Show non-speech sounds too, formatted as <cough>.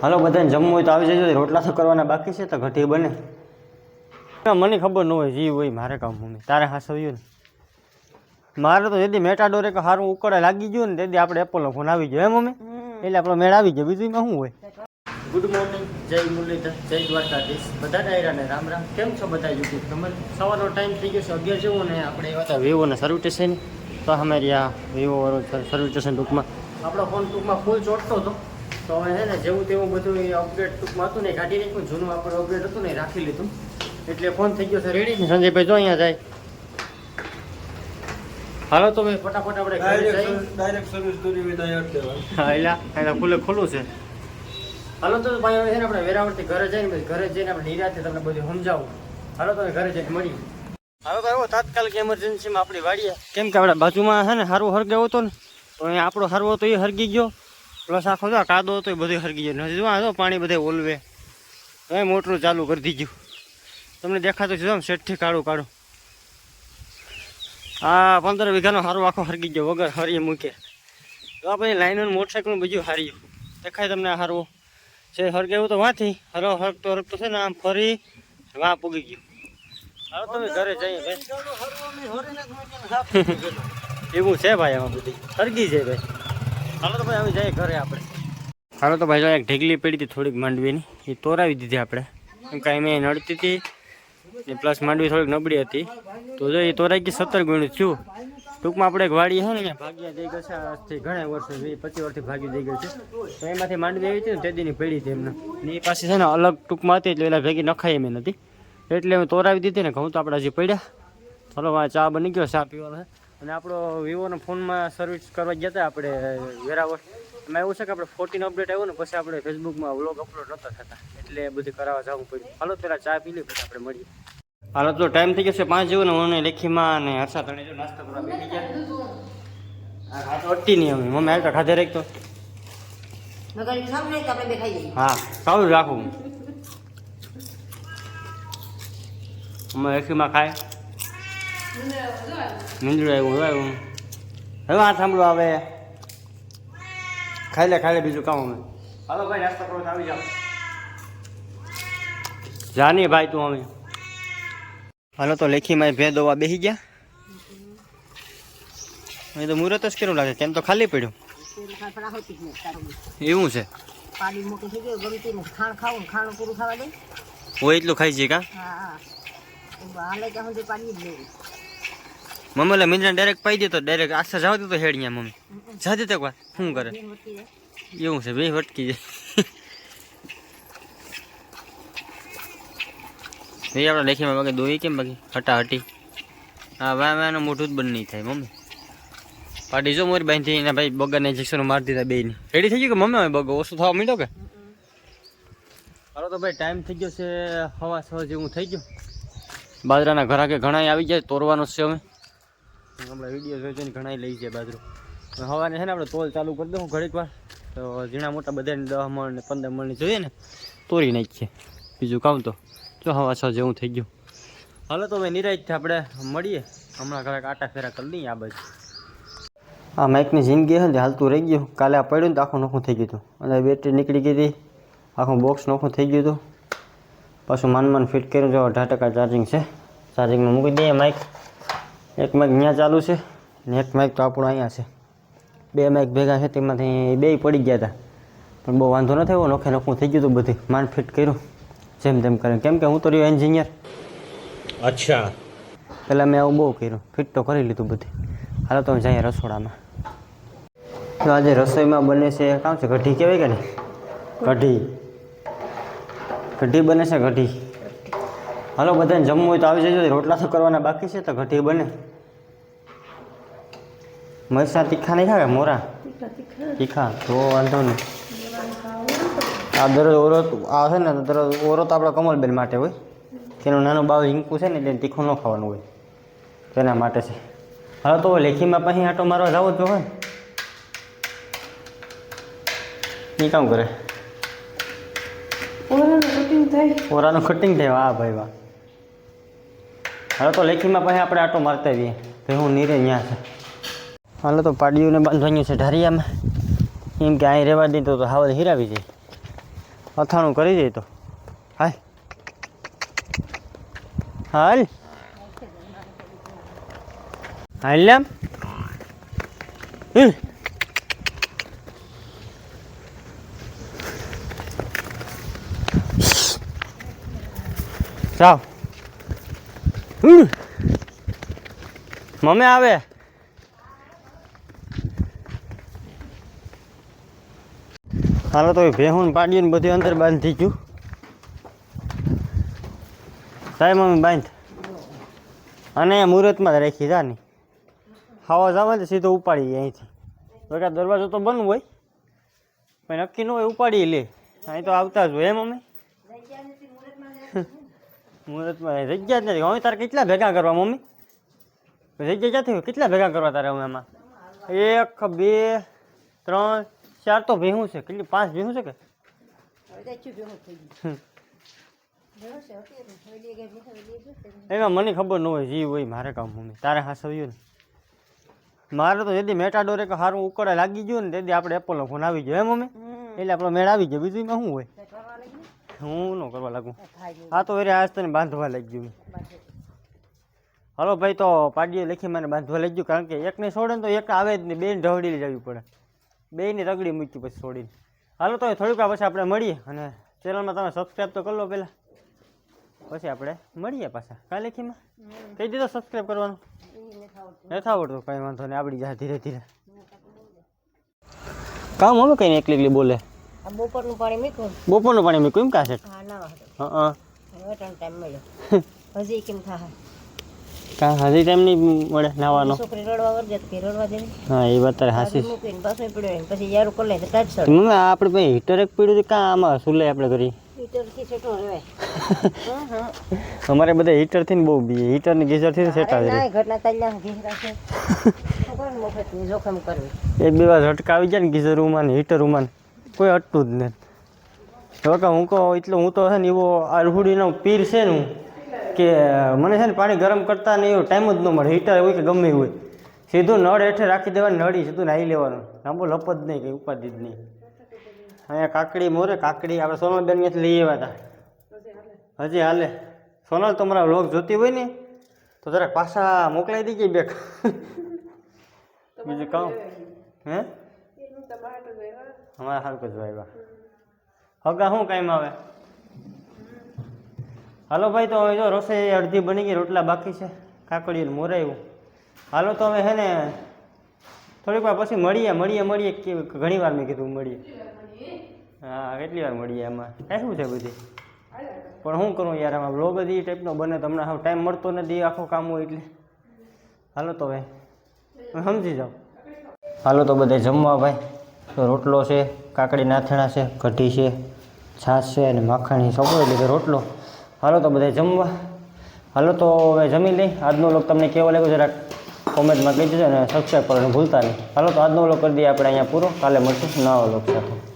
હાલો બધાને જમવું હોય તો આવી જજો. રોટલા તો કરવાના બાકી છે તો ઘટી બને. મને ખબર ન હોય જી હોય મારે કામ મમ્મી તારે હાસવ્યું ને? મારે તો જેથી મેટાડોરે કે સારું ઉકળે લાગી ગયું ને તેથી આપણે એપોલો ફોન આવી ગયો. હે મમ્મી એટલે આપણો મેળ આવી ગયો. બીજું શું હોય? ગુડ મોર્નિંગ જય મુરલીધર. જય દ્વારકાધીશ. બધા ડાયરાને રામ રામ. કેમ છો બધા યુટ્યુબ તમે સવારનો ટાઈમ થઈ ગયો છે અગિયાર જેવું ને આપણે એવા હતા વિવોના સર્વિસ સ્ટેશન તો અમારી આ વિવો સર્વિસ સ્ટેશન ટૂંકમાં. આપણો ફોન ટૂંકમાં ફૂલ ચોટતો હતો. તો હવે છે ને જેવું તેવું બધું અપગ્રેડ ટૂંકમાં હતું ને કાઢી નાખ્યું. જૂનું આપણું અપગ્રેડ હતું ને રાખી લીધું. એટલે ફોન થઈ ગયો છે. રેડી ને સંજયભાઈ? જો અહીંયા જાય. હાલો તો ભાઈ ફટાફટ આપણે ઘરે જઈએ ડાયરેક્ટ સર્વિસ દૂરી વિના હા એલા એલા ખુલ્લે ખુલ્લું છે. હાલો તો ભાઈ હવે છે ને આપણે વેરાવળથી ઘરે જઈને ઘરે જઈને આપણે નિરાતે તમને બધું સમજાવું. હાલો તો ઘરે જઈને મળીએ. હવે તો એવો તાત્કાલિક એમરજન્સીમાં આપણી વાડીએ. કેમ કે આપણા બાજુમાં છે ને સારું હરગાવ હતો ને તો અહીંયા આપણો હરવો હતો એ હરગી ગયો. પ્લસ આખો જો આ કાદો હતો એ બધું હરગી ગયો. નથી જો પાણી બધે ઓલવે. હવે મોટરું ચાલુ કરી દીધું. તમને દેખાતું છે શેઠથી કાઢું કાઢું આ પંદર વીઘાનો હારો આખો હરગી ગયો વગર હરીએ મૂકે. તો આ પછી લાઈન મોટરસાઇકલનું બીજું હાર્યું. દેખાય તમને આ હારવું? છે હરગેવું તો વાંથી હરો હરકતો હરકતો છે ને આમ ફરી વાં પૂગી ગયું. હાલો તમે ઘરે જઈએ ભાઈ. <laughs> એવું છે ભાઈ આમાં બધી? હરગી છે ભાઈ. હાલો તો ભાઈ, હવે જઈએ ઘરે આપણે. હાલો તો ભાઈ એક ઢીકલી પડી હતી થોડીક માંડવીની. એ તોરાવી દીધી આપણે. કેમ કે એમ નડતી હતી. એ પ્લસ માંડવી થોડીક નબળી હતી. તો જો એ તોરાઈ ગઈ સત્તર ગુણ થયું. ટૂંકમાં આપણે એક વાડી છે ને ભાગ્યા જઈ ગયા છે, આજથી ઘણા વર્ષો વીસ પચીસ વર્ષથી ભાગી જઈ ગઈ છે. તો એમાંથી માંડવી આવી હતી ને તે દીની પડી હતી એમને. એ પાસે છે ને, અલગ ટૂંકમાં હતી, એટલે એના ભેગી નખાઈ એમ નથી. એટલે હું તોરાવી દીધી ને, ઘઉં તો આપણે હજી પડ્યા. ચલો ચા બની ગયો, ચા પીવાનો અને આપણો વિવોના ફોનમાં સર્વિસ કરવા ગયા હતા આપણે વેરાવળ. એમાં એવું છે કે આપણે ફોર્ટીન અપડેટ આવ્યું ને પછી આપણે ફેસબુકમાં વ્લોગ અપલોડ નહોતા થતા. એટલે એ બધું કરાવવા જવું પડ્યું. હાલો પહેલાં ચા પી લઈએ પછી આપણે મળીએ. હાલો તો ટાઈમ થઈ ગયો છે પાંચ જેવું ને મને લેખીમાં અને હર્ષા તણે જો નાસ્તો કરવા બેસી ગયા. હા તો અટતી નહીં અમે. મમ્મી હાલતા ખાધે રાખ તો મગર ખાવ નહીં તો આપણે બે ખાઈ જઈએ હા સારું રાખું. અમે લેખીમાં ખાય. નીંદડું આવ્યું હવે આવ્યું હવે આ સાંભળો આવે ખાઈ લે ખાઈ લે બીજું કામ અમે. હાલો ભાઈ નાસ્તો કરો આવી જાઓ. જાની ભાઈ તું અમે હાલો તો લેખીમાં ભે દોવા બેસી ગયા. એ તો મુહૂર્ત જ કેવું લાગે? કેમ તો ખાલી પડ્યું? એવું છે? પાણી મોટું થઈ ગયું ગમતી ને ખાણ ખાવું ખાણું પૂરું ખાવા દે. હોય એટલું ખાઈ છે કા? હા હા. હાલે ત્યાં સુધી પાણી જ નહીં મમ્મી એટલે મિંદ્રા ડાયરેક્ટ પાઈ દે તો ડાયરેક્ટ આસ્તા જવા દે તો હેડિયા મમ્મી. જા દે તક વાર શું કરે? બેન એવું છે બે વટકી જાય. એ આપણે લેખીમાં બાકી દોઈ કેમ બાકી? હટા હટી હા વાય વાયનું મોઢું જ બંધ નહીં થાય, મમ્મી. પાટી જો મોરી બાંધી એના ભાઈ બગાને ઇન્જેક્શન મારી દીધા બે ની રેડી થઈ ગયું કે મમ્મી બગો ઓછું થવા માંડ્યો કે? હાલો તો ભાઈ ટાઈમ થઈ ગયો છે, હવા સવા જેવું થઈ ગયું. બાજરાના ઘરા કે ઘણા આવી જાય તોરવાનો છે અમે હમણાં વીડિયો જોઈ જોઈને ઘણા લઈ જાય બાજરો. હવે હવાને છે ને આપણે તોલ ચાલુ કરી દઉં ઘડીક વાર. તો ઝીણા મોટા બધાને દસ મણ ને પંદર મણની જોઈએ ને તોરી નાખીએ. બીજું કામ તો, જો હવા છ જેવું થઈ ગયું. હાલો તો હવે નિરાજથી આપણે મળીએ. હમણાં ઘરે આટા ફેરા કરી લઈએ આ બાજુ. આ માઇકની જિંદગી છે ને હાલતું રહી ગયું. કાલે આ પડ્યું ને તો આખું નોખું થઈ ગયું હતું. અને બેટરી નીકળી ગઈ હતી. આખું બોક્સ નોખું થઈ ગયું હતું. પાછું માન માન ફિટ કર્યું જો અઢાર ટકા ચાર્જિંગ છે. ચાર્જિંગમાં મૂકી દઈએ માઇક એક માઇક ત્યાં ચાલુ છે ને એક માઇક તો આપણું અહીંયા છે. બે માઇક ભેગા છે તેમાંથી બે પડી ગયા હતા પણ બહુ વાંધો ન થયો નોખે નોખું થઈ ગયું હતું બધું. માંડ ફિટ કર્યું જેમ તેમ કરીને. કેમ કે હું તો રહ્યો એન્જિનિયર અચ્છા. પહેલાં મેં આવું બહુ કર્યું. ફિટ તો કરી લીધું બધું. હાલો તો જઈએ રસોડામાં. તો આજે રસોઈમાં બને છે કામ છે કઢી કહેવાય કે ને કઢી કઢી બને છે કઢી હાલો બધાને જમવું હોય તો આવી જજો. રોટલા તો કરવાના બાકી છે તો ઘટી બને. મરસા તીખા નહીં ખાવે મોરા? તીખા તો વાંધો નહીં. આ દરરોજ ઓરો આ છે ને દરરોજ ઓરો તો આપણા કમલબેન માટે હોય. તેનું નાનું બાવ હિંકું છે ને એટલે તીખું ન ખાવાનું હોય. તેના માટે છે. હવે તો લેખીમાં પછી આટો મારવા જાવ જ હોય. એ કામ કરે. ઓરાનું કટિંગ થાય? વાહ ભાઈ વાહ. હવે તો લેખીમાં પછી આપણે આટો મારતા આવીએ. તો હું નીરે અહીંયા છે. હાલો તો પાડીઓને બાંધવાનું છે ઢારિયામાં. એમ કે અહીં રહેવા દીધો તો હાવલ હિરાવી જાય. અથાણું કરી દે તો. હાલ. હાલ. હાલ હમ. જાઓ. મમ્મી આવે. હાલો તો ભેહું પાડીને બધું અંદર બાંધી ગયું સાહેબ મમ્મી બાંધ. અને મુહૂર્તમાં જ રાખી જા ને. ખાવા જાવ ને સીધો ઉપાડી અહીંથી. બગા દરવાજો તો બંધ હોય. પણ નક્કી ન હોય, ઉપાડી લે. અહીં તો આવતા જ હોય, હે મમ્મી? મુહૂર્તમાં જગ્યા જ નથી. હવે તારે કેટલા ભેગા કરવા મમ્મી? જગ્યા ક્યાંથી? કેટલા ભેગા કરવા તારે હવે એમાં એક બે ત્રણ ચાર તો ભેહું છે. કેટલી પાંચ ભેહું છે કે. એમાં મને ખબર ન હોય જીવ હોય મારે કામ મમ્મી. તારે હાસવ્યું ને? મારે તો જેથી મેટાડોર એક સારું ઉકળે લાગી ગયું ને તેથી આપણે એપોલો ફોન આવી ગયો. હે મમ્મી? એટલે આપણો મેળ આવી ગયો. બીજું એમાં શું હોય. હું ન કરવા લાગું. હા તો વેરે આજ તને બાંધવા લઈ ગયું. હલો ભાઈ તો પાડીએ લખી મને બાંધવા લઈ ગયું કારણ કે એકને છોડે ને તો એક આવે જ નહીં બેને ઢવડી જવી પડે. બેયની રગડી મૂકી પછી છોડીને. હાલો તો થોડીક વાર પછી આપણે મળીએ અને ચેનલમાં તમે સબસ્ક્રાઈબ તો કરી લો પહેલાં પછી આપણે મળીએ પાછા. કાલે લેખીમાં? કહી દીધો સબસ્ક્રાઈબ કરવાનું? નથી આવડતું. કંઈ વાંધો નહીં આવડી જાય ધીરે ધીરે. કામ હવે કંઈ એકલી એકલી બોલે. બપોરનું પાણી મૂક્યું બપોરનું પાણી મેં એમ કાશે હા ના હા હા. હવે ત્રણ ટાઈમ મળ્યો. <laughs> હજી કેમ થાય? કાં હજી ટાઈમ નહીં મળે નાવાનો. છોકરી રડવા વર્ગે કે રડવા દે હા એ વાત તારે હાસી મૂકીને પાછો પડ્યો પછી યારું કરી લે તો ટાઈટ સર. મમ્મી આપણે ભાઈ હીટર એક પીડ્યું કા આમાં સુલે આપણે કરી હીટરથી છૂટો રહેવાય. અમારે બધા હીટરથી ને બહુ બી હીટરની ગીઝરથી ગીઝરથી છેટા ના ઘટના તાલ્યા ઘેરા છે ને જોખમ કરવી? એક બે વાર ઝટકા આવી જાય ને ગીઝર ઉમાન હીટર ઉમાન કોઈ અટતું જ નથી. હવે કે હું કહું એટલે હું તો છે ને એવો આરહુડીનો પીર છે ને હું કે મને છે ને પાણી ગરમ કરતા ને એવો ટાઈમ જ ન મળે. હીટર હોય કે ગમે હોય. સીધું નળ હેઠે રાખી દેવાનું નળી સીધું નાહી લેવાનું. લાંબો લપ જ નહીં કંઈ ઉપાધિ જ નહીં. અહીંયા કાકડી મોરે કાકડી આપણે સોનલબેન ત્યાંથી લઈ આવ્યા હતા. હજી હાલે. સોનલ તમારા વ્લોગ જોતી હોય ને તો જરાક પાછા મોકલાઈ દીધી બેક. બીજું કામ. હે? અમારા હાલ જ આવ્યા હગા શું કામ આવે? હાલો ભાઈ, તો જો રસોઈ અડધી બની ગઈ, રોટલા બાકી છે. કાકડીને મોરાયું. હાલો, તો હવે હે ને, થોડીક વાર પછી મળીએ મળીએ મળીએ. ઘણી વાર મેં કીધું મળીએ. હા, કેટલી વાર મળીએ એમાં શું છે બધી? પણ શું કરું યાર, આમાં બ્લોગ જ એ ટાઈપનો બને તમને હવે ટાઈમ મળતો નથી આખો કામ હોય એટલે. હાલો, તો હવે સમજી જાઓ. હાલો, તો બધે જમવા ભાઈ. રોટલો છે, કાકડી નાથણા છે કઢી છે, છાશ છે અને માખણી સપો એટલે રોટલો. હાલો તો બધા જમવા. હાલો તો હવે જમી લઈ. આજનો લોક તમને કેવો લાગ્યો જરાક કોમેન્ટમાં કહી દેજો અને સબસ્ક્રાઈબ કરવાનું ભૂલતા નહીં. હાલો તો આજનો લોક કરી દઈએ આપણે અહીંયા પૂરો. કાલે મળશું નવા લોક સાથે.